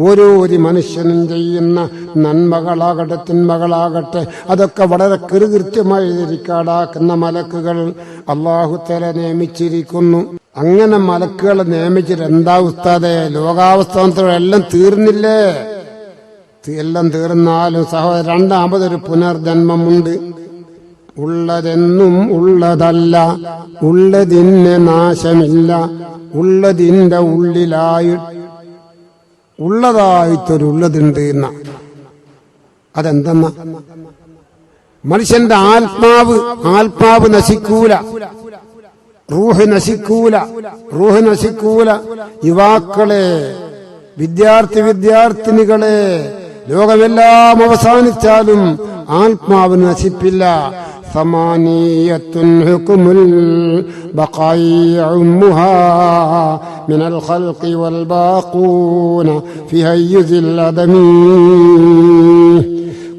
ഓരോരു മനുഷ്യനും ചെയ്യുന്ന നന്മകളാകട്ടെ തിന്മകളാകട്ടെ അതൊക്കെ വളരെ കൃകൃത്യമായി എഴുതിക്കാടാക്കുന്ന മലക്കുകൾ അള്ളാഹുത്തല നിയമിച്ചിരിക്കുന്നു. അങ്ങനെ മലക്കുകളെ നിയമിച്ചിട്ട് എന്താ ഉസ്താദെ ലോകാവസ്ഥാനത്തോടെല്ലാം തീർന്നില്ലേ എല്ലാം തീർന്നാലും സഹോദരൻ രണ്ടാമതൊരു പുനർജന്മമുണ്ട്. ഉള്ളതെന്നും ഉള്ളതല്ല ഉള്ളതിന് നാശമില്ല ഉള്ളതിന്റെ ഉള്ളിലായി ഉള്ളതായിട്ടൊരുള്ളതുണ്ട് എന്ന. അതെന്തെന്ന? മനുഷ്യന്റെ ആത്മാവ് ആത്മാവ് നശിക്കൂല. റൂഹ് നശിക്കൂല റൂഹ് നശിക്കൂല. യുവാക്കളെ വിദ്യാർത്ഥി വിദ്യാർത്ഥിനികളെ ലോകമെല്ലാം അവസാനിച്ചാലും ആത്മാവ് നശിപ്പില്ല ثمانية حكم البقاء يعمها من الخلق والباقون في هيز الأدمي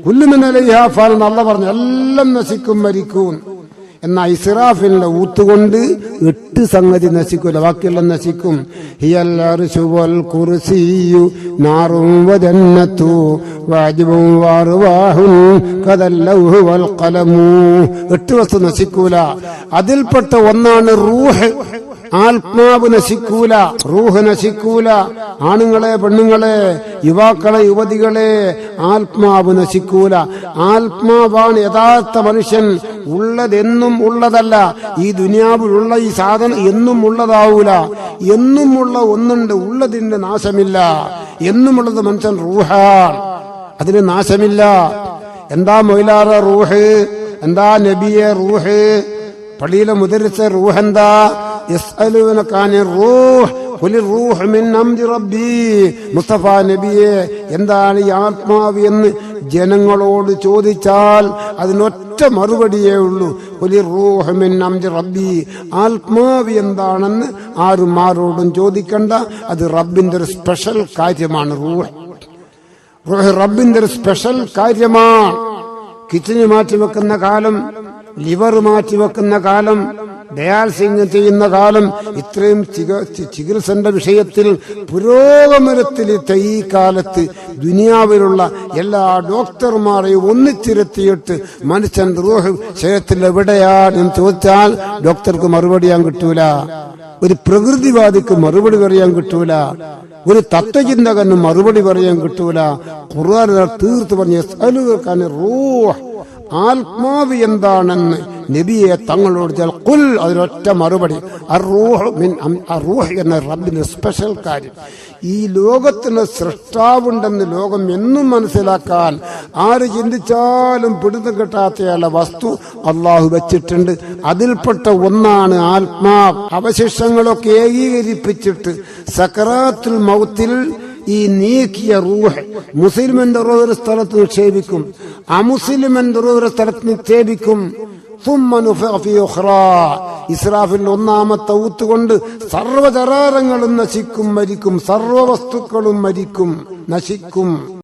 كل من عليها فعل الله പറഞ്ഞു എല്ലാം നശിക്കും മരിക്കും എന്നാൽ ഇസ്രാഫിന്റെ ഊത്തുകൊണ്ട് എട്ട് സംഗതി നശിക്കൂല ബാക്കിയുള്ള നശിക്കും. എട്ട് വസ്തു നശിക്കൂല. അതിൽപ്പെട്ട ഒന്നാണ് റൂഹ്. ആത്മാവ് നശിക്കൂല റൂഹ് നശിക്കൂല. ആണുങ്ങളെ പെണ്ണുങ്ങളെ യുവാക്കളെ യുവതികളെ ആത്മാവ് നശിക്കൂല. ആത്മാവാണ് യഥാർത്ഥ മനുഷ്യൻ. ഉള്ളതെന്നും ഉള്ളതല്ല. ഈ ദുനിയാവിലുള്ള ഈ സാധനം എന്നും ഉള്ളതാവൂല. എന്നുമുള്ള ഒന്നുണ്ട് ഉള്ളതിന്റെ നാശമില്ല. എന്നുമുള്ളത് മനുഷ്യൻ റൂഹാണ് അതിന് നാശമില്ല. എന്താ മൊയിലാറ റൂഹ്? എന്താ നബിയെ റൂഹ്? പള്ളിയിലെ മുതിരിച്ച റൂഹ് എന്താ? മുസ്തഫ നബിയെ എന്താണ് ഈ ആത്മാവ് എന്ന് ജനങ്ങളോട് ചോദിച്ചാൽ അതിനൊറ്റ മറുപടിയേ ഉള്ളൂ. ഖുലി റൂഹ് മിൻ അംരി റബ്ബി ആത്മാവ് എന്താണെന്ന് ആരും ആരോടും ചോദിക്കണ്ട. അത് റബ്ബിന്റെ ഒരു സ്പെഷ്യൽ കാര്യമാണ് റൂഹ്. റൂഹ് റബ്ബിന്റെ ഒരു സ്പെഷ്യൽ കാര്യമാണ്. കിച്ചണി മാറ്റി വെക്കുന്ന കാലം ലിവർ മാറ്റി വെക്കുന്ന കാലം ഡയാലിസിങ് ചെയ്യുന്ന കാലം ഇത്രയും ചികിത്സന്റെ വിഷയത്തിൽ പുരോഗമനത്തിൽ ഈ കാലത്ത് ദുനിയാവിലുള്ള എല്ലാ ഡോക്ടർമാരെയും ഒന്നിച്ചിരുത്തിയിട്ട് മനുഷ്യൻ റൂഹ് ശരീരത്തിൽ എവിടെയാണെന്ന് ചോദിച്ചാൽ ഡോക്ടർക്ക് മറുപടി ഞാൻ കിട്ടൂല. ഒരു പ്രകൃതിവാദിക്ക് മറുപടി പറയാൻ കിട്ടൂല. ഒരു തത്വചിന്തകന് മറുപടി പറയാൻ കിട്ടൂല. ഖുർആൻ തീർത്തു പറഞ്ഞ റൂഹ്. ആത്മാവ് എന്താണെന്ന് നബിയെ തങ്ങളോട് കുൽ അതിനൊറ്റ മറുപടി. എന്ന റബ്ബിന്റെ സ്പെഷ്യൽ കാര്യം. ഈ ലോകത്തിന് സൃഷ്ടാവുണ്ടെന്ന് ലോകം എന്നും മനസ്സിലാക്കാൻ ആര് ചിന്തിച്ചാലും പിടുത്തം കിട്ടാത്തയാളെ വസ്തു അള്ളാഹു വെച്ചിട്ടുണ്ട്. അതിൽപ്പെട്ട ഒന്നാണ് ആത്മാവ് അവശിഷ്ടങ്ങളൊക്കെ ഏകീകരിപ്പിച്ചിട്ട് സക്കറാത്തുൽ മൗത്തിൽ ഈ നീക്കിയ റൂഹ് മുസ്ലിമിന്റെ ഒരു സ്ഥലത്ത് നിക്ഷേപിക്കും അമുസ്ലിമിന്റെ ഒരു സ്ഥലത്ത് നിക്ഷേപിക്കും. ഇസ്രാഫിന്റെ ഒന്നാമത്തെ ഊത്തുകൊണ്ട് സർവചരാരങ്ങളും നശിക്കും മരിക്കും. സർവവസ്തുക്കളും മരിക്കും നശിക്കും.